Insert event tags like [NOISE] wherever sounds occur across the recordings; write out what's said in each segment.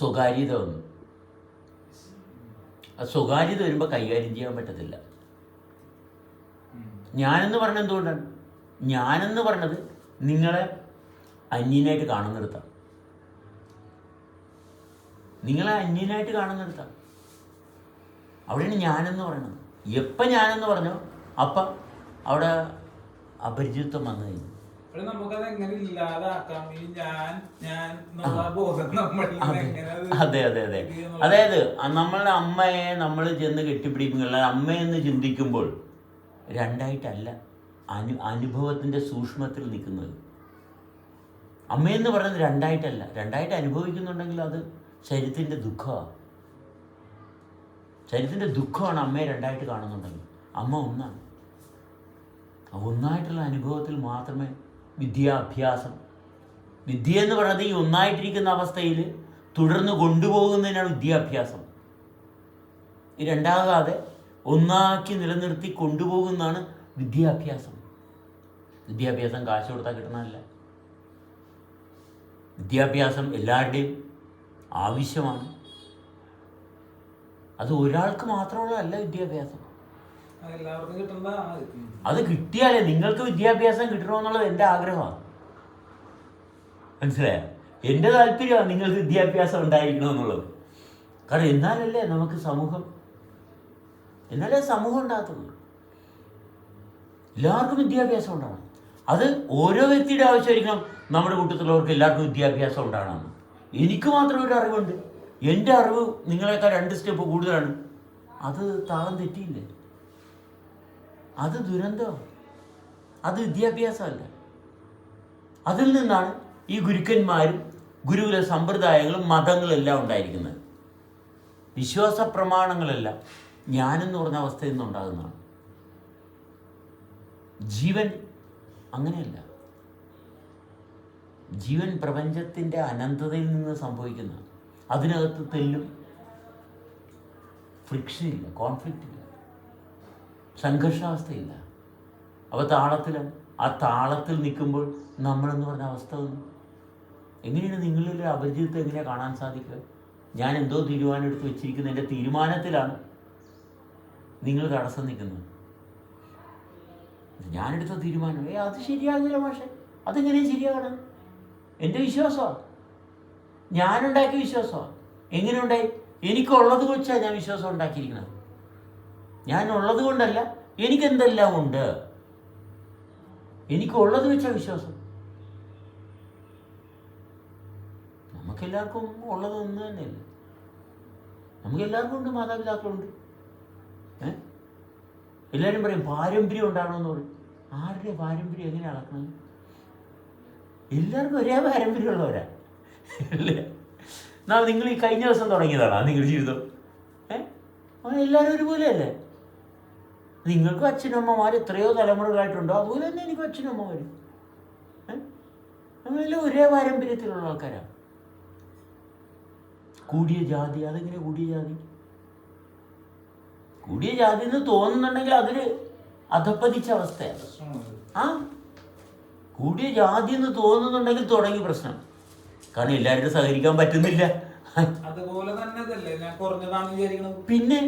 സ്വകാര്യത വന്നു. ആ സ്വകാര്യത വരുമ്പോൾ കൈകാര്യം ചെയ്യാൻ പറ്റത്തില്ല. ഞാനെന്ന് പറഞ്ഞത് എന്തുകൊണ്ടാണ്? ഞാനെന്ന് പറഞ്ഞത് നിങ്ങളെ അന്യനായിട്ട് കാണുന്നിടത്താണ് നിങ്ങളെ അന്യനായിട്ട് കാണുന്നിടത്താണ് അവിടെയാണ് ഞാനെന്ന് പറയുന്നത് എപ്പം ഞാനെന്ന് പറഞ്ഞോ അപ്പം അവിടെ അപരിചിത്വം വന്നു കഴിഞ്ഞു. അപ്പോൾ നമുക്കത് എങ്ങനെ ഇല്ലാതാക്കാം? ഈ ഞാൻ ഞാൻ അതെ. അതെ അതെ അതെ അതായത് നമ്മളുടെ അമ്മയെ നമ്മൾ ചെന്ന് കെട്ടിപ്പിടിക്കുമ്പോൾ അമ്മയെന്ന് ചിന്തിക്കുമ്പോൾ രണ്ടായിട്ടല്ല അനു അനുഭവത്തിന്റെ സൂക്ഷ്മത്തിൽ നിൽക്കുന്നത്. അമ്മയെന്ന് പറയുന്നത് രണ്ടായിട്ടല്ല. രണ്ടായിട്ട് അനുഭവിക്കുന്നുണ്ടെങ്കിൽ അത് ശരീരത്തിന്റെ ദുഃഖമാണ്. ശരീരത്തിന്റെ ദുഃഖമാണ് അമ്മയെ രണ്ടായിട്ട് കാണുന്നുണ്ടെങ്കിൽ. അമ്മ ഒന്നാണ്. ഒന്നായിട്ടുള്ള അനുഭവത്തിൽ മാത്രമേ വിദ്യാഭ്യാസം. വിദ്യ എന്ന് പറയുന്നത് ഈ ഒന്നായിട്ടിരിക്കുന്ന അവസ്ഥയിൽ തുടർന്ന് കൊണ്ടുപോകുന്നതിനാണ് വിദ്യാഭ്യാസം. ഈ രണ്ടാകാതെ ഒന്നാക്കി നിലനിർത്തി കൊണ്ടുപോകുന്നതാണ് വിദ്യാഭ്യാസം. വിദ്യാഭ്യാസം കാശ് കൊടുത്താൽ കിട്ടണമല്ല വിദ്യാഭ്യാസം എല്ലാവരുടെയും ആവശ്യമാണ്. അത് ഒരാൾക്ക് മാത്രമുള്ളതല്ല വിദ്യാഭ്യാസം. അത് കിട്ടിയാലേ നിങ്ങൾക്ക് വിദ്യാഭ്യാസം കിട്ടണമെന്നുള്ളത് എന്റെ ആഗ്രഹമാണ്. മനസ്സിലായോ? എന്റെ താല്പര്യമാണ് നിങ്ങൾക്ക് വിദ്യാഭ്യാസം ഉണ്ടായിരിക്കണമെന്നുള്ളത്. കാരണം എന്നാലല്ലേ നമുക്ക് സമൂഹം എന്നാലേ സമൂഹം ഉണ്ടാകത്തുള്ളൂ. എല്ലാവർക്കും വിദ്യാഭ്യാസം ഉണ്ടാകണം. അത് ഓരോ വ്യക്തിയുടെ ആവശ്യമായിരിക്കണം. നമ്മുടെ കൂട്ടത്തിലുള്ളവർക്ക് എല്ലാവർക്കും വിദ്യാഭ്യാസം ഉണ്ടാകണം. എനിക്ക് മാത്രം ഒരു അറിവുണ്ട്. എന്റെ അറിവ് നിങ്ങളെക്കാൾ രണ്ട് സ്റ്റെപ്പ് കൂടുതലാണ്. അത് താളം തെറ്റിയില്ലേ? അത് ദുരന്തോ. അത് വിദ്യാഭ്യാസമല്ല. അതിൽ നിന്നാണ് ഈ ഗുരുക്കന്മാരും ഗുരുകുല സമ്പ്രദായങ്ങളും എല്ലാം ഉണ്ടായിരിക്കുന്നത്. വിശ്വാസ പ്രമാണങ്ങളെല്ലാം ഞാനെന്ന് പറഞ്ഞ അവസ്ഥയിൽ നിന്നുണ്ടാകുന്നതാണ്. ജീവൻ അങ്ങനെയല്ല. ജീവൻ പ്രപഞ്ചത്തിന്റെ അനന്തതയിൽ നിന്ന് സംഭവിക്കുന്ന അതിനകത്ത് തെല്ലും ഫ്രിക്ഷൻ ഇല്ല കോൺഫ്ലിക്റ്റ് സംഘർഷാവസ്ഥയില്ല. അവ താളത്തിലാണ് ആ താളത്തിൽ നിൽക്കുമ്പോൾ നമ്മളെന്ന് പറഞ്ഞ അവസ്ഥ വന്നു. എങ്ങനെയാണ് നിങ്ങളിലെ അപരിചിതത്തെ എങ്ങനെയാണ് കാണാൻ സാധിക്കുക? ഞാൻ എന്തോ തീരുമാനം എടുത്ത് വെച്ചിരിക്കുന്ന എന്റെ തീരുമാനത്തിലാണ് നിങ്ങൾ തടസ്സം നിൽക്കുന്നത്. ഞാനെടുത്ത തീരുമാനം ഏ അത് ശരിയാകില്ല പക്ഷേ അതെങ്ങനെയും ശരിയാകണം? എന്റെ വിശ്വാസമാണ് ഞാനുണ്ടാക്കിയ വിശ്വാസമാണ് എങ്ങനെയുണ്ടായി? എനിക്കുള്ളത് വെച്ചാണ് ഞാൻ വിശ്വാസം ഉണ്ടാക്കിയിരിക്കുന്നത്. ഞാൻ ഉള്ളത് കൊണ്ടല്ല എനിക്കെന്തെല്ലാം ഉണ്ട്? എനിക്കുള്ളത് വെച്ചാൽ വിശ്വാസം. നമുക്കെല്ലാവർക്കും ഉള്ളത് ഒന്ന് തന്നെയല്ലേ? നമുക്കെല്ലാവർക്കും ഉണ്ട് മാതാപിതാക്കളുണ്ട്. ഏ? എല്ലാവരും പറയും പാരമ്പര്യം ഉണ്ടാകണമെന്ന് പറയും. ആരുടെ പാരമ്പര്യം എങ്ങനെ അളക്കണം? എല്ലാവർക്കും ഒരേ പാരമ്പര്യമുള്ളവരാ. അല്ലേ? എന്നാൽ നിങ്ങൾ ഈ കഴിഞ്ഞ ദിവസം തുടങ്ങിയതാണോ നിങ്ങളുടെ ജീവിതം? ഏ? ആ, എല്ലാവരും ഒരുപോലെയല്ലേ? നിങ്ങൾക്കും അച്ഛനമ്മമാർ എത്രയോ തലമുറകളായിട്ടുണ്ടോ? അതുപോലെ തന്നെ എനിക്കും അച്ഛനമ്മമാരും നമ്മളെല്ലാം ഒരേ പാരമ്പര്യത്തിലുള്ള ആൾക്കാരാണ് കൂടിയ ജാതി അതെങ്ങനെ കൂടിയ ജാതി? കൂടിയ ജാതി എന്ന് തോന്നുന്നുണ്ടെങ്കിൽ അതൊരു അധപ്പതിച്ച അവസ്ഥയാണ്. ആ? കൂടിയ ജാതി എന്ന് തോന്നുന്നുണ്ടെങ്കിൽ തുടങ്ങി പ്രശ്നം. കാരണം എല്ലാവരും സഹകരിക്കാൻ പറ്റുന്നില്ല. അതുപോലെ തന്നെ പിന്നെ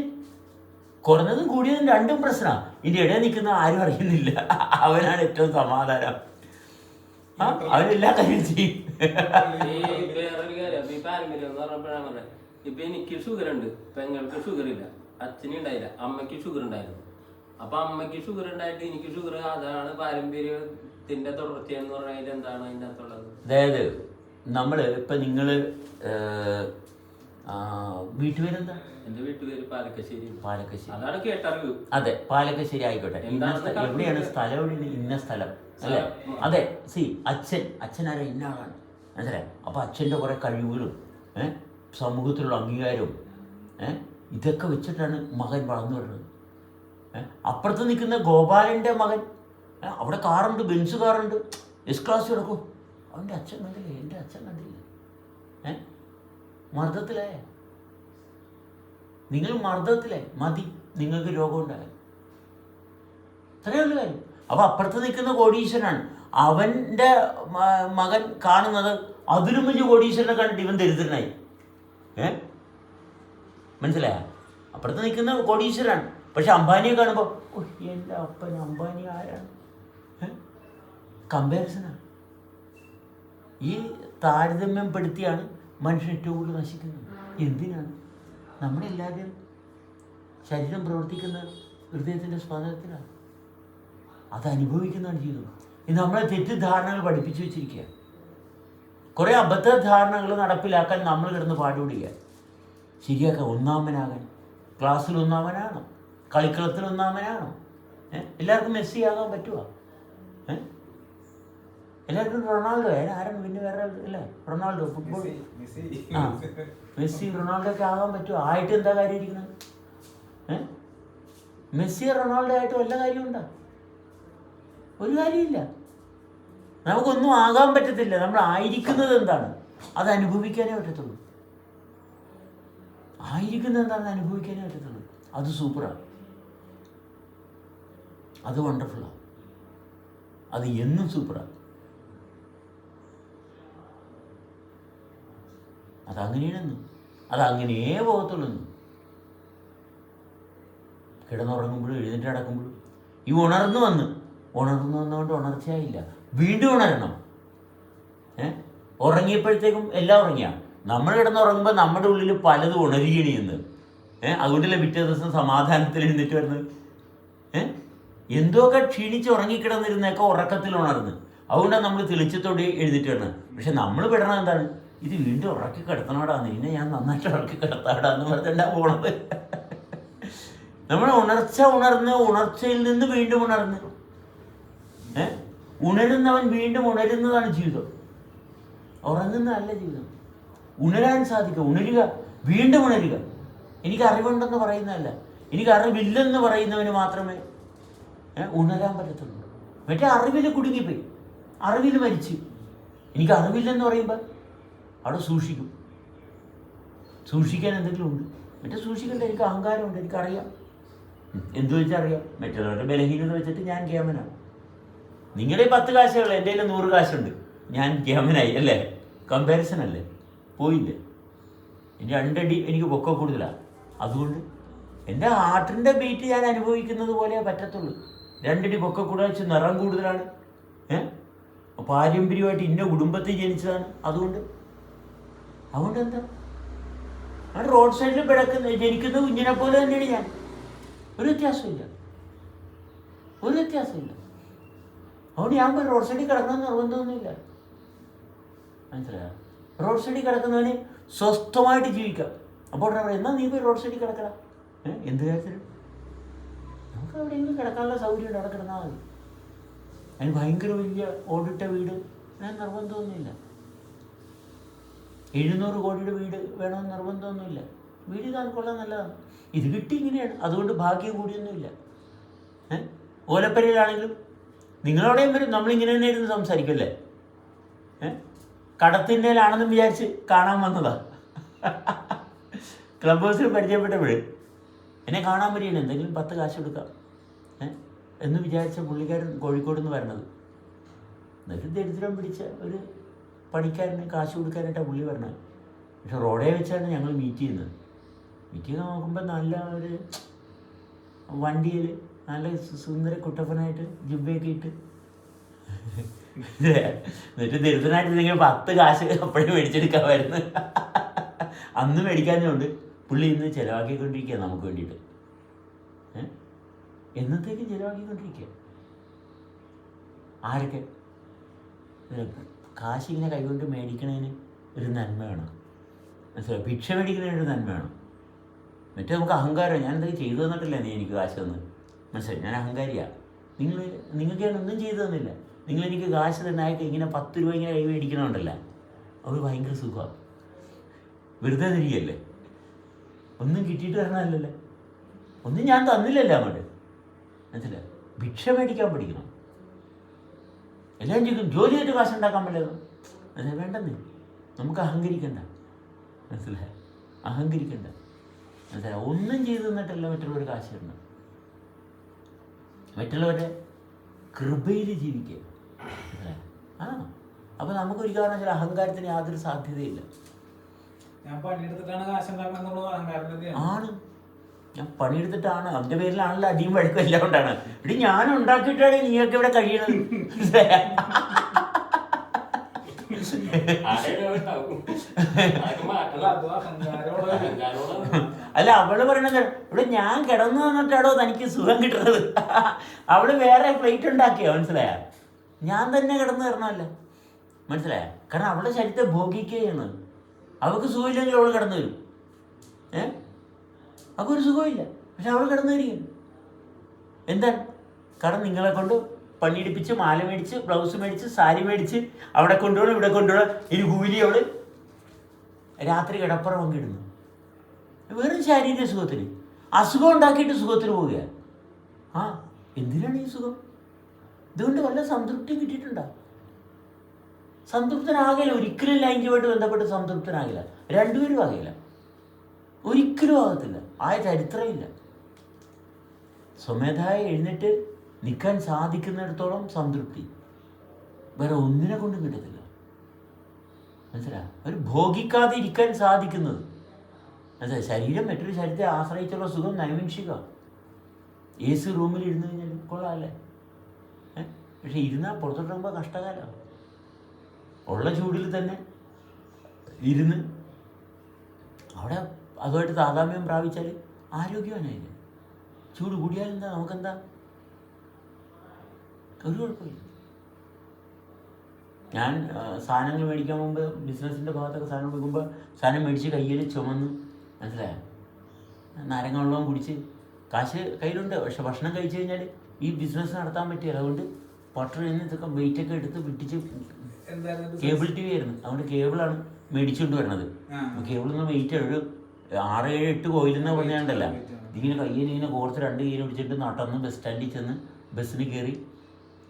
കുറഞ്ഞതും കൂടിയതും രണ്ടും പ്രശ്നമാണ് ഇതിന്റെ ഇടയിൽ നിൽക്കുന്ന ആരും അറിയുന്നില്ല. അവനാണ് ഏറ്റവും സമാധാനം. ആ അവനെല്ലാ കാര്യം ചെയ്യും. ഇപ്പൊ എനിക്ക് ഷുഗർ ഉണ്ട്. പെങ്ങൾക്ക് ഷുഗർ ഇല്ല. അച്ഛനും ഉണ്ടായില്ല. അമ്മയ്ക്ക് ഷുഗർ ഉണ്ടായിരുന്നു. അപ്പൊ അമ്മയ്ക്ക് ഷുഗർ ഉണ്ടായിട്ട് എനിക്ക് ഷുഗർ അതാണ് പാരമ്പര്യത്തിന്റെ തുടർച്ചയെന്ന് പറഞ്ഞാൽ എന്താണ് അതിന്റെ അകത്തുള്ളത്? അതായത് നമ്മൾ ഇപ്പൊ നിങ്ങൾ വീട്ടുപേരെന്താ? എന്റെ വീട്ടുപേര് പാലക്കശ്ശേരി. പാലക്കശ്ശേരി. അതാണ് കേട്ടറിവ്. അതെ പാലക്കശ്ശേരി ആയിക്കോട്ടെ. ഇന്ന? എവിടെയാണ് സ്ഥലം? എവിടെയാണ് ഇന്ന സ്ഥലം. അല്ലേ? അതെ സി അച്ഛൻ. അച്ഛൻ ആരോ? ഇന്ന ആളാണ്. മനസ്സിലായി? അപ്പൊ അച്ഛന്റെ കുറെ കഴിവുകളും ഏഹ് സമൂഹത്തിലുള്ള അംഗീകാരവും ഏഹ് ഇതൊക്കെ വെച്ചിട്ടാണ് മകൻ വളർന്നു വരുന്നത്. ഏഹ് അപ്പുറത്ത് നിൽക്കുന്ന ഗോപാലന്റെ മകൻ അവിടെ കാറുണ്ട് ബെൻസ് കാറുണ്ട്. എസ് ക്ലാസ് കിടക്കും അവന്റെ അച്ഛൻ കണ്ടില്ല? എന്റെ അച്ഛൻ കണ്ടില്ല? ഏ? മർദ്ദത്തിലേ നിങ്ങൾ മർദ്ദത്തിലെ മതി. നിങ്ങൾക്ക് രോഗമുണ്ടായി ഇത്രയുള്ള കാര്യം. അപ്പൊ അപ്പുറത്ത് നിൽക്കുന്ന കോടീശ്വരനാണ്. അവന്റെ മകൻ കാണുന്നത് അതിലും വലിയ കോടീശ്വരനെ കണ്ടിട്ട് ഇവൻ ദരിദ്രനായി. ഏ? മനസ്സിലായ? അപ്പുറത്ത് നിൽക്കുന്ന കോടീശ്വരനാണ്. പക്ഷെ അംബാനിയെ കാണുമ്പോൾ ഓ എന്റെ അപ്പൻ അംബാനി ആരാണ്? കമ്പാരിസനാണ് ഈ താരതമ്യം പെടുത്തിയാണ് മനുഷ്യൻ ഏറ്റവും കൂടുതൽ നശിക്കുന്നത്. എന്തിനാണ്? നമ്മളെല്ലാവരും ശരീരം പ്രവർത്തിക്കുന്ന ഹൃദയത്തിന്റെ സ്വാതന്ത്ര്യത്തിലാണ് അത് അനുഭവിക്കുന്നതാണ് ജീവിതം. ഇത് നമ്മളെ തെറ്റിദ്ധാരണകൾ പഠിപ്പിച്ചു വെച്ചിരിക്കുക കുറേ അബദ്ധ ധാരണകൾ നടപ്പിലാക്കാൻ നമ്മൾ കിടന്ന് പാടുപിടിക്കുക ശരിയാക്കാൻ ഒന്നാമനാകാൻ ക്ലാസ്സിൽ ഒന്നാമനാണോ കളിക്കളത്തിൽ ഒന്നാമനാണോ എല്ലാവർക്കും മെസ്സി ആകാൻ പറ്റുമോ ഏ? എല്ലാവർക്കും റൊണാൾഡോ അതിന് ആരും പിന്നെ വേറെ അല്ലേ റൊണാൾഡോ ഫുട്ബോൾ. ആ മെസ്സി റൊണാൾഡോ ഒക്കെ ആകാൻ പറ്റുമോ? ആയിട്ട് എന്താ കാര്യം ഇരിക്കുന്നത്? മെസ്സി റൊണാൾഡോ ആയിട്ട് വല്ല കാര്യമുണ്ടോ ഒരു കാര്യമില്ല നമുക്കൊന്നും ആകാൻ പറ്റത്തില്ല. നമ്മൾ ആയിരിക്കുന്നത് എന്താണ്? അത് അനുഭവിക്കാനേ പറ്റത്തുള്ളൂ. ആയിരിക്കുന്നത് എന്താണെന്ന് അനുഭവിക്കാനേ പറ്റത്തുള്ളൂ. അത് സൂപ്പറാണ് അത് വണ്ടർഫുള്ളാണ് അത് എന്നും സൂപ്പറാണ് അതങ്ങനെയാണെന്ന്. അതങ്ങനെ പോകത്തുള്ളൂ. കിടന്നുറങ്ങുമ്പോഴും എഴുന്നേറ്റ് നടക്കുമ്പോഴും ഈ ഉണർന്നു വന്ന്. ഉണർന്നു വന്നുകൊണ്ട് ഉണർച്ചയായില്ല. വീണ്ടും ഉണരണം. ഏ? ഉറങ്ങിയപ്പോഴത്തേക്കും എല്ലാം ഉറങ്ങിയ. നമ്മൾ കിടന്നുറങ്ങുമ്പോൾ നമ്മുടെ ഉള്ളിൽ പലതും ഉണരുകയാണ് എന്ന് ഏ? അതുകൊണ്ടല്ലേ പിറ്റേ ദിവസം സമാധാനത്തിൽ എഴുന്നേറ്റ് വരുന്നത്? ഏഹ് എന്തൊക്കെ ക്ഷീണിച്ച് ഉറങ്ങിക്കിടന്നിരുന്നൊക്കെ ഉറക്കത്തിൽ ഉണർന്ന്? അതുകൊണ്ടാണ് നമ്മൾ തെളിച്ചത്തോടെ എഴുന്നേറ്റ് വരുന്നത്. പക്ഷെ നമ്മൾ പെടണം എന്താണ്? ഇത് വീണ്ടും ഉറക്കി കിടത്തണോടാ? നിന്നെ ഞാൻ നന്നായിട്ട് ഉറക്കി കിടത്താടാ എന്ന് പറഞ്ഞിട്ടാ പോണത്. നമ്മൾ ഉണർച്ച ഉണർന്ന് ഉണർച്ചയിൽ നിന്ന് വീണ്ടും ഉണർന്ന്. ഏ? ഉണരുന്നവൻ വീണ്ടും ഉണരുന്നതാണ് ജീവിതം. ഉറങ്ങുന്നതല്ല ജീവിതം. ഉണരാൻ സാധിക്കുക ഉണരുക വീണ്ടും ഉണരുക. എനിക്ക് അറിവുണ്ടെന്ന് പറയുന്നതല്ല. എനിക്ക് അറിവില്ലെന്ന് പറയുന്നവന് മാത്രമേ ഉണരാൻ പറ്റത്തുള്ളൂ. മറ്റേ അറിവിൽ കുടുങ്ങിപ്പോയി. അറിവിൽ മരിച്ചു. എനിക്ക് അറിവില്ലെന്ന് പറയുമ്പോൾ അവിടെ സൂക്ഷിക്കും. സൂക്ഷിക്കാൻ എന്തെങ്കിലും ഉണ്ട്. മറ്റേ സൂക്ഷിക്കണ്ട എനിക്ക് അഹങ്കാരമുണ്ട് എനിക്കറിയാം. എന്തു വെച്ചാൽ വെച്ചറിയാം മറ്റുള്ളവരുടെ ബലഹീനത വെച്ചിട്ട് ഞാൻ ക്യാമനാണ് നിങ്ങളുടെ പത്ത് കാശുകൾ എന്റെ കയ്യിൽ നൂറ് കാശുണ്ട്. ഞാൻ ക്യാമനായി അല്ലേ? കമ്പാരിസൺ അല്ലേ? പോയില്ലേ? എന്റെ രണ്ടടി എനിക്ക് പൊക്ക കൂടുതലാണ് അതുകൊണ്ട് എന്റെ ഹാർട്ടിന്റെ ബീറ്റ് ഞാൻ അനുഭവിക്കുന്നത് പോലെ പറ്റത്തുള്ളൂ. രണ്ടടി പൊക്ക കൂടുതൽ വെച്ച് നിറം കൂടുതലാണ്. ഏ? പാരമ്പര്യമായിട്ട് ഇന്ന കുടുംബത്തിൽ ജനിച്ചതാണ്. അതുകൊണ്ട് അതുകൊണ്ട് എന്താ ഞാൻ റോഡ് സൈഡിൽ കിടക്കുന്ന ജനിക്കുന്ന കുഞ്ഞിനെ പോലെ തന്നെയാണ് ഞാൻ. ഒരു വ്യത്യാസമില്ല ഒരു വ്യത്യാസമില്ല അതുകൊണ്ട് ഞാൻ റോഡ് സൈഡിൽ കിടക്കണമെന്ന് നിർബന്ധമൊന്നുമില്ല. മനസ്സിലായോ? റോഡ് സൈഡിൽ കിടക്കുന്നവന് സ്വസ്ഥമായിട്ട് ജീവിക്കാം. അപ്പോൾ ഡ്രൈവർ എന്നാൽ എന്നാ നീ പോയി റോഡ് സൈഡിൽ കിടക്കണം എന്ത് കാര്യത്തിന്? നമുക്ക് എവിടെയെങ്കിലും കിടക്കാനുള്ള സൗകര്യം ഉണ്ട്. അവിടെ കിടന്നാൽ മതി. അതിന് ഭയങ്കര വലിയ ഓടിട്ട വീട്. ഞാൻ നിർബന്ധമൊന്നുമില്ല. എഴുന്നൂറ് കോടിയുടെ വീട് വേണമെന്ന് നിർബന്ധമൊന്നുമില്ല. വീട് കൊള്ളാൻ നല്ലതാണ്. ഇത് കിട്ടി ഇങ്ങനെയാണ്. അതുകൊണ്ട് ഭാഗ്യം കൂടിയൊന്നുമില്ല. ഏഹ് ഓലപ്പരയിലാണെങ്കിലും നിങ്ങളോടെയും വരും. നമ്മളിങ്ങനെ തന്നെ ഇരുന്ന് സംസാരിക്കുമല്ലേ? ഏഹ് കടത്തിന്റെയിലാണെന്ന് വിചാരിച്ച് കാണാൻ വന്നതാ. [LAUGHS] ക്ലബ് ഹൗസിൽ പരിചയപ്പെട്ടപ്പോഴേ എന്നെ കാണാൻ വരികയാണ്. എന്തെങ്കിലും പത്ത് കാശ് കൊടുക്കാം. ഏഹ് എന്ന് വിചാരിച്ച പുള്ളിക്കാരൻ കോഴിക്കോട് നിന്ന് വരണത്. എന്നിട്ട് ദരിദ്രം പിടിച്ച ഒരു പണിക്കാരന് കാശ് കൊടുക്കാനായിട്ടാണ് പുള്ളി പറഞ്ഞത് പക്ഷെ റോഡേ വെച്ചാണ് ഞങ്ങൾ മീറ്റ് ചെയ്യുന്നത്. മീറ്റ് ചെയ്ത് നോക്കുമ്പോൾ നല്ല ഒരു വണ്ടിയിൽ നല്ല സുന്ദര കുട്ടപ്പനായിട്ട് ജുബയൊക്കെ ഇട്ട്. എന്നിട്ട് ദരിദ്രനായിട്ട് നിങ്ങൾ പത്ത് കാശ് അപ്പോഴും മേടിച്ചെടുക്കാമായിരുന്നു. അന്ന് മേടിക്കാഞ്ഞുകൊണ്ട് പുള്ളി ഇന്ന് ചിലവാക്കിക്കൊണ്ടിരിക്കുക നമുക്ക് വേണ്ടിയിട്ട്? എന്നത്തേക്കും ചിലവാക്കിക്കൊണ്ടിരിക്കുക ആരൊക്കെ? ഇത് കാശ് ഇങ്ങനെ കൈകൊണ്ട് മേടിക്കണതിന് ഒരു നന്മ വേണം. മനസ്സിലായി? ഭിക്ഷ മേടിക്കുന്നതിന് ഒരു നന്മ വേണം. മറ്റേ നമുക്ക് അഹങ്കാരം ഞാൻ എന്തെങ്കിലും ചെയ്തു തന്നിട്ടില്ല നീ എനിക്ക് കാശ് തന്ന്? മനസ്സിലായി? ഞാൻ അഹങ്കാരിയാണ് നിങ്ങൾ നിങ്ങൾക്ക് ഞാൻ ഒന്നും ചെയ്തു തന്നില്ല. നിങ്ങൾ എനിക്ക് കാശ് തന്നായിട്ട് ഇങ്ങനെ പത്ത് രൂപ ഇങ്ങനെ കൈ മേടിക്കണമുണ്ടല്ല അവർ ഭയങ്കര സുഖമാണ് വെറുതെ തിരികല്ലേ ഒന്നും കിട്ടിയിട്ട് വരണമല്ലല്ലേ ഒന്നും ഞാൻ തന്നില്ലല്ലോ അങ്ങോട്ട്. മനസ്സിലായി? ഭിക്ഷ മേടിക്കാൻ പഠിക്കണം. എല്ലാം ചോദിക്കും ജോലിയായിട്ട് കാശ് ഉണ്ടാക്കാൻ പറ്റില്ല. അതെ വേണ്ടെന്നേ. നമുക്ക് അഹങ്കരിക്കണ്ട. മനസ്സിലായി? അഹങ്കരിക്കണ്ട. മനസ്സിലായി? ഒന്നും ചെയ്തു തന്നിട്ടല്ല മറ്റുള്ളവർ കാശ് തരണം മറ്റുള്ളവരുടെ കൃപയിൽ ജീവിക്കുക. മനസ്സിലായോ? ആ. അപ്പോൾ നമുക്കൊരു വെച്ചാൽ അഹങ്കാരത്തിന് യാതൊരു സാധ്യതയില്ല. ആണ്. ഞാൻ പണിയെടുത്തിട്ടാണ്. അതിന്റെ പേരിലാണല്ലോ അടിയും വഴക്കും എല്ലാം കൊണ്ടാണ് ഇടി ഞാൻ ഉണ്ടാക്കിയിട്ടാണ് നീയൊക്കെ ഇവിടെ കഴിയണത്. അല്ല അവൾ പറയണത് ഇവിടെ ഞാൻ കിടന്നു വന്നിട്ടാണോ തനിക്ക് സുഖം കിട്ടുന്നത്? അവൾ വേറെ പ്ലേറ്റ് ഉണ്ടാക്കിയോ? മനസ്സിലായ? ഞാൻ തന്നെ കിടന്നു തരണമല്ല മനസ്സിലായ? കാരണം അവളുടെ ശരീരത്തെ ഭോഗിക്കുകയാണ്. അവൾക്ക് സുഖമില്ലെങ്കിൽ അവൾ കിടന്നു വരും. ഏ? അവൾക്കൊരു സുഖമില്ല. പക്ഷെ അവൾ കിടന്നായിരിക്കും എന്താ എന്താണ്? കാരണം നിങ്ങളെ കൊണ്ട് പണിയെടുപ്പിച്ച് മാല മേടിച്ച് ബ്ലൗസ് മേടിച്ച് സാരി മേടിച്ച് അവിടെ കൊണ്ടുപോകണം ഇവിടെ കൊണ്ടുപോകണം ഇനി കൂലി അവൾ രാത്രി കിടപ്പുറം പങ്കിടുന്നു വെറും ശാരീരിക സുഖത്തിന്. അസുഖം ഉണ്ടാക്കിയിട്ട് സുഖത്തിന് പോവുക ആ എന്തിനാണ് ഈ സുഖം? ഇതുകൊണ്ട് വല്ല സംതൃപ്തി കിട്ടിയിട്ടുണ്ടോ? സംതൃപ്തനാകില്ല ഒരിക്കലും ലൈംഗികമായിട്ട് ബന്ധപ്പെട്ട് സംതൃപ്തനാകില്ല രണ്ടുപേരും ആകില്ല ഒരിക്കലും ആകത്തില്ല. ആയ ചരിത്രമില്ല സ്വമേധായ എഴുന്നേറ്റ് നിൽക്കാൻ സാധിക്കുന്നിടത്തോളം സംതൃപ്തി. വേറെ ഒന്നിനെ കൊണ്ടും കിട്ടത്തില്ല. മനസ്സിലാ? ഒരു ഭോഗിക്കാതെ ഇരിക്കാൻ സാധിക്കുന്നത്. മനസ്സിലായി ശരീരം മറ്റൊരു ശരീരത്തെ ആശ്രയിച്ചുള്ള സുഖം നൈമിഷിക. എ സി റൂമിൽ ഇരുന്ന് കഴിഞ്ഞാൽ കൊള്ളാമല്ലേ പക്ഷെ ഇരുന്നാൽ പുറത്തോട്ടിറങ്ങുമ്പോൾ കഷ്ടകാലമാണ് ഉള്ള ചൂടിൽ തന്നെ ഇരുന്ന് അവിടെ അതുമായിട്ട് താതാമ്യം പ്രാപിച്ചാൽ ആരോഗ്യവാനായില്ലേ? ചൂട് കൂടിയാൽ എന്താ? നമുക്കെന്താ? ഒരു കുഴപ്പമില്ല. ഞാൻ സാധനങ്ങൾ മേടിക്കാൻ മുമ്പ് ബിസിനസ്സിന്റെ ഭാഗത്തൊക്കെ സാധനം കൊടുക്കുമ്പോൾ സാധനം മേടിച്ച് കയ്യിൽ ചുമന്ന് മനസ്സിലായോ? നാരങ്ങ കുടിച്ച് കാശ് കയ്യിലുണ്ട്. പക്ഷെ ഭക്ഷണം കഴിച്ചു കഴിഞ്ഞാൽ ഈ ബിസിനസ് നടത്താൻ പറ്റില്ല അതുകൊണ്ട് പട്ടറിൽ നിന്ന് ഇതൊക്കെ വെയിറ്റൊക്കെ എടുത്ത് പിടിച്ച് എന്തായിരുന്നു കേബിൾ ടി വി ആയിരുന്നു. അതുകൊണ്ട് കേബിളാണ് മേടിച്ചുകൊണ്ട് വരണത്. കേബിളിൽ നിന്ന് വെയിറ്റ് ഒരു ആറ് ഏഴ് എട്ട് കോയിലെന്ന് പറഞ്ഞാണ്ടല്ല. ഇതിങ്ങനെ കയ്യിൽ ഇങ്ങനെ കോർത്ത് രണ്ട് കയ്യിൽ പിടിച്ചിട്ട് നടന്ന് ബസ് സ്റ്റാൻഡിൽ ചെന്ന് ബസ്സിന് കയറി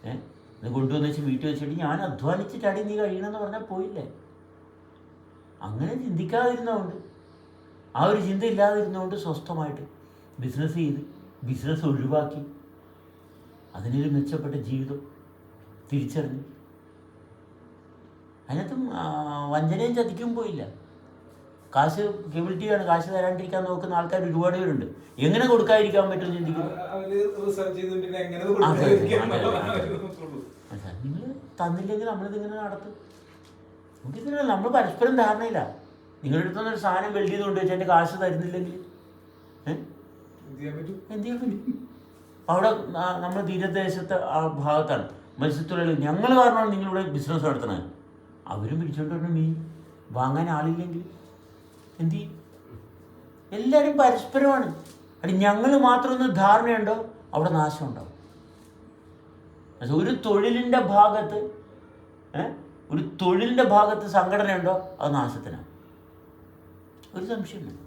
ഏഹ് ഇത് കൊണ്ടുവന്ന് വെച്ച് വീട്ടിൽ വെച്ചിട്ട് ഞാൻ അധ്വാനിച്ചിട്ടാടി നീ കഴിയണമെന്ന് പറഞ്ഞാൽ പോയില്ലേ? അങ്ങനെ ചിന്തിക്കാതിരുന്നതുകൊണ്ട് ആ ഒരു ചിന്ത ഇല്ലാതിരുന്നതുകൊണ്ട് സ്വസ്ഥമായിട്ട് ബിസിനസ് ചെയ്ത് ബിസിനസ് ഒഴിവാക്കി. അതിനൊരു മെച്ചപ്പെട്ട ജീവിതം തിരിച്ചറിഞ്ഞു. അതിനകത്തും വഞ്ചനയും ചതിക്കും പോയില്ല. കാശ് ആണ്. കാശ് തരാണ്ടിരിക്കാൻ നോക്കുന്ന ആൾക്കാർ ഒരുപാട് പേരുണ്ട്. എങ്ങനെ കൊടുക്കാതിരിക്കാൻ പറ്റുമെന്ന് ചിന്തിക്കുന്നു? നിങ്ങൾ തന്നില്ലെങ്കിൽ നമ്മളിതിങ്ങനെ നടത്തും. നമുക്കിതില്ല നമ്മൾ പരസ്പരം ധാരണയില്ല. നിങ്ങളുടെ അടുത്ത് ഒരു സാധനം വെൽഡ് ചെയ്ത് വെച്ചാൽ എന്റെ കാശ് തരുന്നില്ലെങ്കിൽ എന്ത് ചെയ്യാൻ പറ്റും? പറ്റും? അവിടെ നമ്മൾ തീരദേശത്തെ ആ ഭാഗത്താണ്. മത്സ്യത്തൊഴിലാളി ഞങ്ങൾ കാരണമാണ് നിങ്ങളിവിടെ ബിസിനസ് നടത്തുന്നത്. അവരും പിടിച്ചോണ്ട് മീൻ വാങ്ങാൻ ആളില്ലെങ്കിൽ. എന്ത് എല്ലാവരും പരസ്പരമാണ്. അടി ഞങ്ങൾ മാത്രം ഒന്ന് ധാരണയുണ്ടോ? അവിടെ നാശം ഉണ്ടാവും ഒരു തൊഴിലിന്റെ ഭാഗത്ത്? ഒരു തൊഴിലിന്റെ ഭാഗത്ത് സംഘടനയുണ്ടോ? അത് നാശത്തിനാണ് ഒരു സംശയം വേണ്ട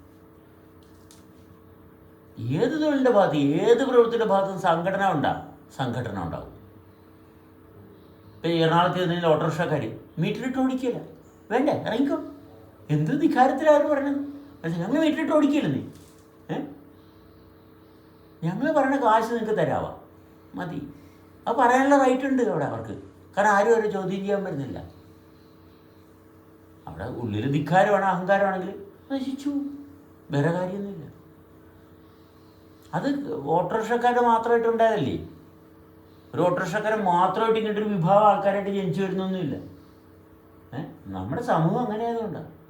ഏത് തൊഴിലിന്റെ ഭാഗത്ത് ഏത് പ്രവൃത്തിയുടെ ഭാഗത്തും സംഘടന ഉണ്ടാകും സംഘടന ഉണ്ടാവും. ഇപ്പം എറണാകുളത്ത് ചെന്നതിൽ ഓട്ടോറിക്ഷക്കാർ മീറ്ററിട്ട് ഓടിക്കില്ല വേണ്ടേ? ഇറങ്ങിക്കോ. എന്ത് നിക്കാരത്തിലാണ് അവർ പറഞ്ഞത് പക്ഷെ ഞങ്ങൾ വീട്ടിലിട്ട് ഓടിക്കില്ല നീ? ഏ? ഞങ്ങൾ പറയണ കാശ് നിങ്ങൾക്ക് തരാവാ? മതി. അത് പറയാനുള്ള റൈറ്റ് ഉണ്ട് അവിടെ അവർക്ക്. കാരണം ആരും അവരെ ചോദ്യം ചെയ്യാൻ വരുന്നില്ല. അവിടെ ഉള്ളിൽ ധിക്കാരമാണ് അഹങ്കാരമാണെങ്കിൽ നശിച്ചു. വേറെ കാര്യമൊന്നുമില്ല. അത് ഓട്ടോറിക്ഷക്കാരുടെ മാത്രമായിട്ട് ഉണ്ടായതല്ലേ? ഒരു ഓട്ടോറിക്ഷക്കാരൻ മാത്രമായിട്ട് ഇങ്ങോട്ടൊരു വിഭാഗം ആൾക്കാരായിട്ട് ജനിച്ചു വരുന്നൊന്നുമില്ല. നമ്മുടെ സമൂഹം അങ്ങനെ ആയതുകൊണ്ടാണ്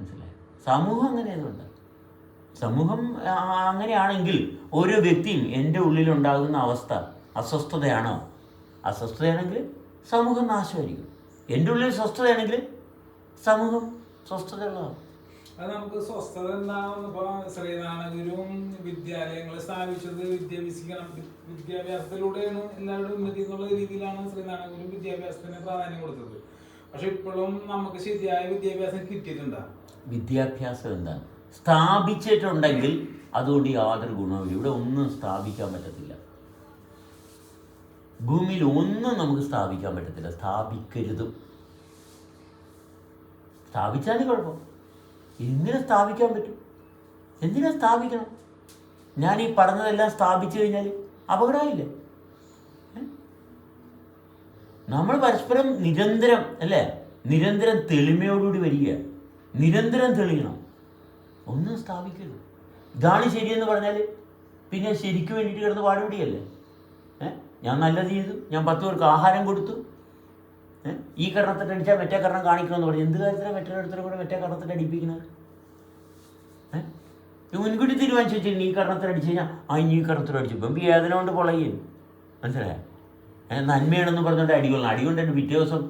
മനസ്സിലായി? സമൂഹം ഉണ്ട് സമൂഹം അങ്ങനെയാണെങ്കിൽ ഓരോ വ്യക്തിയും എന്റെ ഉള്ളിലുണ്ടാകുന്ന അവസ്ഥ അസ്വസ്ഥതയാണോ? അസ്വസ്ഥതയാണെങ്കിൽ സമൂഹം നാശമായിരിക്കും. എന്റെ ഉള്ളിൽ സ്വസ്ഥതയാണെങ്കിൽ സമൂഹം സ്വസ്ഥതയുള്ളതാണ് അത് നമുക്ക് സ്വസ്ഥത എന്താണെന്ന് ഇപ്പൊ ശ്രീനാരായണഗുരുവും വിദ്യാലയങ്ങൾ സ്ഥാപിച്ചത് വിദ്യാഭ്യസിക്കണം. വിദ്യാഭ്യാസത്തിലൂടെയാണ് എല്ലാവരുടെ ഉന്നതി എന്നുള്ള രീതിയിലാണ് ശ്രീനാരായണഗുരു വിദ്യാഭ്യാസത്തിന് പ്രാധാന്യം കൊടുത്തത്. പക്ഷെ ഇപ്പോഴും നമുക്ക് ശരിയായ വിദ്യാഭ്യാസം കിട്ടിയിട്ടുണ്ടോ? വിദ്യാഭ്യാസം എന്താണ് സ്ഥാപിച്ചിട്ടുണ്ടെങ്കിൽ അതുകൊണ്ട് യാതൊരു ഗുണവും ഇവിടെ ഒന്നും സ്ഥാപിക്കാൻ പറ്റത്തില്ല. ഭൂമിയിൽ ഒന്നും നമുക്ക് സ്ഥാപിക്കാൻ പറ്റത്തില്ല. സ്ഥാപിക്കരുതും. സ്ഥാപിച്ചാലും കുഴപ്പം. എങ്ങനെ സ്ഥാപിക്കാൻ പറ്റും. എന്തിനാ സ്ഥാപിക്കണം? ഞാൻ ഈ പറഞ്ഞതെല്ലാം സ്ഥാപിച്ചു കഴിഞ്ഞാൽ അപകടമായില്ലേ? നമ്മൾ പരസ്പരം നിരന്തരം അല്ലേ? നിരന്തരം തെളിമയോടുകൂടി വരിക നിരന്തരം തെളിയണം. ഒന്നും സ്ഥാപിക്കരുത്. ഇതാണ് ശരിയെന്ന് പറഞ്ഞാൽ പിന്നെ ശരിക്ക് വേണ്ടിയിട്ട് കിടന്ന് പാടുപിടിയല്ലേ? ഞാൻ നല്ലത് ചെയ്തു. ഞാൻ പത്ത് പേർക്ക് ആഹാരം കൊടുത്തു. ഈ കർണത്തിട്ട് അടിച്ചാൽ മറ്റേ കർണം കാണിക്കണമെന്ന് പറഞ്ഞു. എന്ത് കാര്യത്തിലാണ് മറ്റേ അടുത്തൊരു കൂടെ മറ്റേ കർണത്തിട്ട് അടിപ്പിക്കുന്നത്? ഇത് മുൻകൂട്ടി തീരുമാനിച്ചു വെച്ചിട്ടുണ്ട് ഈ കർണത്തിൽ അടിച്ചു കഴിഞ്ഞാൽ ആ ഇനി ഈ കർണത്തിൽ അടിച്ചു. ഇപ്പം വേദന കൊണ്ട് പൊളയും. മനസ്സിലായോ? നന്മയാണെന്ന് പറഞ്ഞുകൊണ്ട് അടി കൊള്ളണം പിറ്റേ ദിവസം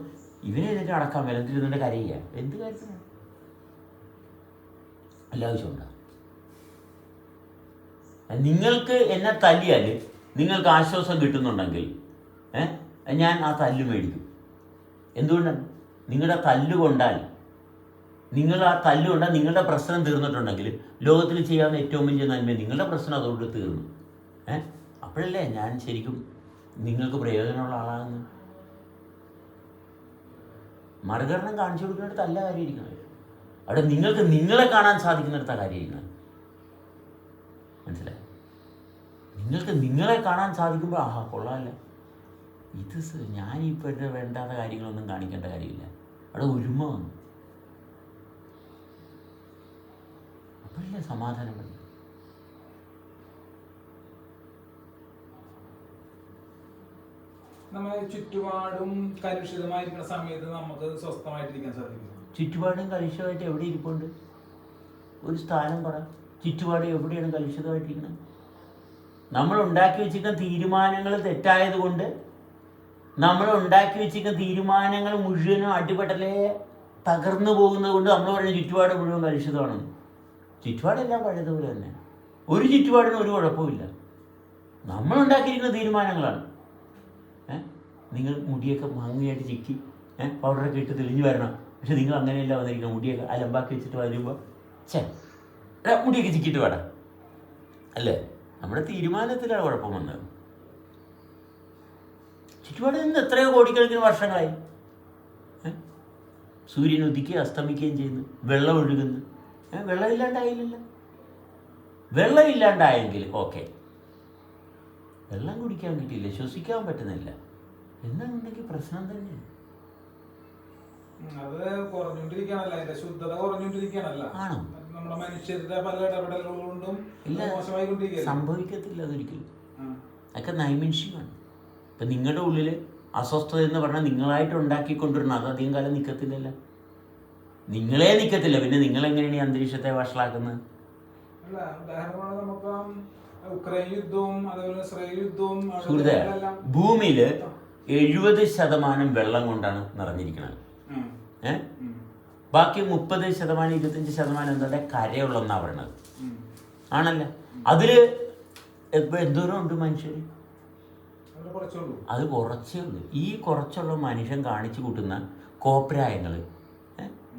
ഇവനെ എന്നിട്ട് അടക്കാൻ വിലത്തിരുന്നിട്ട് കരയുക. എന്ത് കാര്യത്തിനാണ് അല്ല ഉണ്ടാകും നിങ്ങൾക്ക് എന്നെ തല്ലിയാൽ നിങ്ങൾക്ക് ആശ്വാസം കിട്ടുന്നുണ്ടെങ്കിൽ ഞാൻ ആ തല്ല് മേടിക്കും. എന്തുകൊണ്ടാണ് നിങ്ങളുടെ തല്ല് കൊണ്ടാൽ നിങ്ങൾ ആ തല്ല് കൊണ്ടാൽ നിങ്ങളുടെ പ്രശ്നം തീർന്നിട്ടുണ്ടെങ്കിൽ ലോകത്തിൽ ചെയ്യാവുന്ന ഏറ്റവും വലിയ നന്മ നിങ്ങളുടെ പ്രശ്നം അതുകൊണ്ട് തീർന്നു. ഏ അപ്പോഴല്ലേ ഞാൻ ശരിക്കും നിങ്ങൾക്ക് പ്രയോജനമുള്ള ആളാണെന്ന് മറുകരണം കാണിച്ചു കൊടുക്കുന്നിടത്ത് അല്ല കാര്യം ഇരിക്കുന്നത് അവിടെ നിങ്ങൾക്ക് നിങ്ങളെ കാണാൻ സാധിക്കുന്നിടത്ത കാര്യമില്ല മനസ്സിലായി? നിങ്ങൾക്ക് നിങ്ങളെ കാണാൻ സാധിക്കുമ്പോൾ ആഹാ കൊള്ളാമല്ല. ഇത് ഞാനിപ്പോൾ എന്റെ വേണ്ടാത്ത കാര്യങ്ങളൊന്നും കാണിക്കേണ്ട കാര്യമില്ല. അവിടെ ഒരുമ വന്നു. അപ്പോഴല്ലേ സമാധാനം വന്നു നമ്മുടെ ചുറ്റുപാടും കലുഷിതമായിരിക്കുന്ന സമയത്ത് നമുക്ക് സ്വസ്ഥമായിട്ടിരിക്കാൻ സാധിക്കും ചുറ്റുപാടും കലുഷിതമായിട്ട് എവിടെ ഇരിപ്പുണ്ട്? ഒരു സ്ഥാനം പറ. ചുറ്റുപാട് എവിടെയാണ് കലുഷിതമായിട്ടിരിക്കുന്നത് നമ്മൾ ഉണ്ടാക്കി വെച്ചിരിക്കുന്ന തീരുമാനങ്ങൾ തെറ്റായതുകൊണ്ട് നമ്മൾ ഉണ്ടാക്കി വെച്ചിരിക്കുന്ന തീരുമാനങ്ങൾ മുഴുവനും അടിപടലേ തകർന്നു പോകുന്നത് കൊണ്ട് നമ്മൾ പറയുന്ന ചുറ്റുപാട് മുഴുവൻ കലുഷിതമാണെന്ന്. ചുറ്റുപാടെല്ലാം പഴയതുപോലെ തന്നെ. ഒരു ചുറ്റുപാടിനും ഒരു കുഴപ്പമില്ല നമ്മൾ ഉണ്ടാക്കിയിരിക്കുന്ന തീരുമാനങ്ങളാണ്. നിങ്ങൾ മുടിയൊക്കെ ഭംഗിയായിട്ട് ചിക്കി പൗഡറൊക്കെ ഇട്ട് തെളിഞ്ഞു വരണം. പക്ഷെ നിങ്ങൾ അങ്ങനെയല്ല വന്നിരിക്കുന്നത് മുടിയൊക്കെ അലമ്പാക്കി വെച്ചിട്ട് വരുമ്പോൾ ചേ മുടിയൊക്കെ ചിക്കിയിട്ട് വേണം അല്ലേ? നമ്മുടെ തീരുമാനത്തിലാണ് കുഴപ്പം വന്നത്. ചുറ്റുപാട് നിന്ന് എത്രയോ കോടിക്കണക്കിന് വർഷങ്ങളായി. സൂര്യൻ ഉദിക്കുകയും അസ്തമിക്കുകയും ചെയ്യുന്നു. വെള്ളം ഒഴുകുന്നു. വെള്ളമില്ലാണ്ടായില്ലല്ലോ. വെള്ളമില്ലാണ്ടായെങ്കിൽ ഓക്കെ. വെള്ളം കുടിക്കാൻ കിട്ടിയില്ല ശ്വസിക്കാൻ പറ്റുന്നില്ല. എന്നുണ്ടെങ്കിൽ പ്രശ്നം തന്നെ ഉം, അത് കുറഞ്ഞുകൊണ്ടിരിക്കുകയാണല്ല. അതിന്റെ ശുദ്ധത കുറഞ്ഞുകൊണ്ടിരിക്കുകയാണല്ല. ആണോ? നമ്മുടെ മനുഷ്യരുടെ പല ഇടപെടലുകൾ കൊണ്ടും ഇല്ല. മോശമായിക്കൊണ്ടിരിക്കുകയല്ലേ? സംഭവിക്കത്തില്ല അതൊരിക്കലും. അതൊക്കെ നൈമിഷികമാണ് ഇപ്പം നിങ്ങളുടെ ഉള്ളിൽ അസ്വസ്ഥത എന്ന് പറഞ്ഞാൽ നിങ്ങളായിട്ട് ഉണ്ടാക്കിക്കൊണ്ടിരുന്ന അത് അധികം കാലം നിൽക്കത്തില്ലല്ലോ നിങ്ങളെ നിൽക്കത്തില്ല പിന്നെ നിങ്ങൾ എങ്ങനെയാണ് ഈ അന്തരീക്ഷത്തെ വഷളാക്കുന്നത്? ഭൂമിയിൽ എഴുപത് ശതമാനം വെള്ളം കൊണ്ടാണ് നിറഞ്ഞിരിക്കുന്നത്. ബാക്കി മുപ്പത് ശതമാനം ഇരുപത്തഞ്ച് ശതമാനം എന്താ കരയുള്ളതെന്നാണ് പറയണത്. ആണല്ലേ? ആണല്ലോ അതിൽ ഇപ്പം എന്തോരം ഉണ്ട് മനുഷ്യർ അത് കുറച്ചേ ഉള്ളൂ. ഈ കുറച്ചുള്ള മനുഷ്യൻ കാണിച്ചു കൂട്ടുന്ന കോപ്രായങ്ങൾ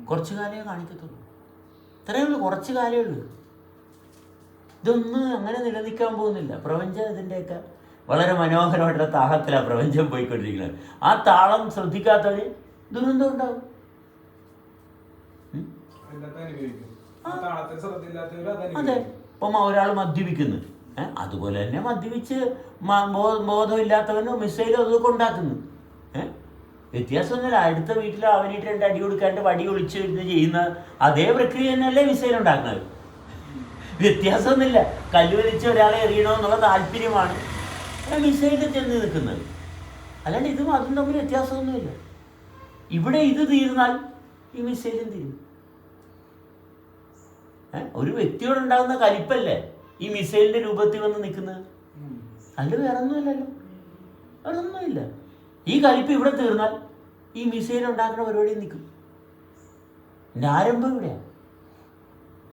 കുറച്ച് കാലമേ കാണിക്കത്തുള്ളൂ. ഇത്രയേ ഉള്ളൂ കുറച്ച് കാലമേ ഉള്ളൂ. ഇതൊന്നും അങ്ങനെ നിലനിൽക്കാൻ പോകുന്നില്ല. പ്രപഞ്ചം ഇതിന്റെയൊക്കെ വളരെ മനോഹരമായിട്ടുള്ള താളത്തിലാണ് പ്രപഞ്ചം പോയിക്കൊണ്ടിരിക്കുന്നത്. ആ താളം ശ്രദ്ധിക്കാത്തവർ ദുരന്തം ഉണ്ടാവും ഉം? അതിന്റെ അകത്ത് അനുഭവിക്കും ആ താളത്തിൽ ശ്രദ്ധയില്ലാത്തവർ അത് ഇപ്പം ഒരാൾ മദ്യപിക്കുന്നു. അതുപോലെ തന്നെ മദ്യപിച്ച് ബോധമില്ലാത്തവന് മിസൈലും അതൊക്കെ ഉണ്ടാക്കുന്നു ഏ? വ്യത്യാസമൊന്നുമില്ല അടുത്ത വീട്ടിൽ അവനിട്ട് രണ്ട് അടി കൊടുക്കാണ്ട് വടി ഒളിച്ച് വരുന്ന ചെയ്യുന്ന അതേ പ്രക്രിയ തന്നെയല്ലേ മിസൈൽ ഉണ്ടാക്കുന്നത്. വ്യത്യാസമൊന്നുമില്ല കല്ല് വലിച്ച് ഒരാളെ എറിയണമെന്നുള്ള താല്പര്യമാണ്. മിസൈലിൽ ചെന്ന് നിൽക്കുന്നത്. അല്ലാണ്ട് ഇതും അതും തമ്മിൽ വ്യത്യാസമൊന്നുമില്ല. ഇവിടെ ഇത് തീർന്നാൽ ഈ മിസൈലും തീരും? ഒരു വ്യക്തിയോടുണ്ടാകുന്ന കലിപ്പല്ലേ? ഈ മിസൈലിന്റെ രൂപത്തിൽ വന്ന് നിൽക്കുന്നത്. അല്ല വേറെ ഒന്നുമില്ലല്ലോ ഈ കലിപ്പ് ഇവിടെ തീർന്നാൽ ഈ മിസൈൽ ഉണ്ടാക്കുന്ന പരിപാടി നിൽക്കും. ആരംഭം ഇവിടെയാണ്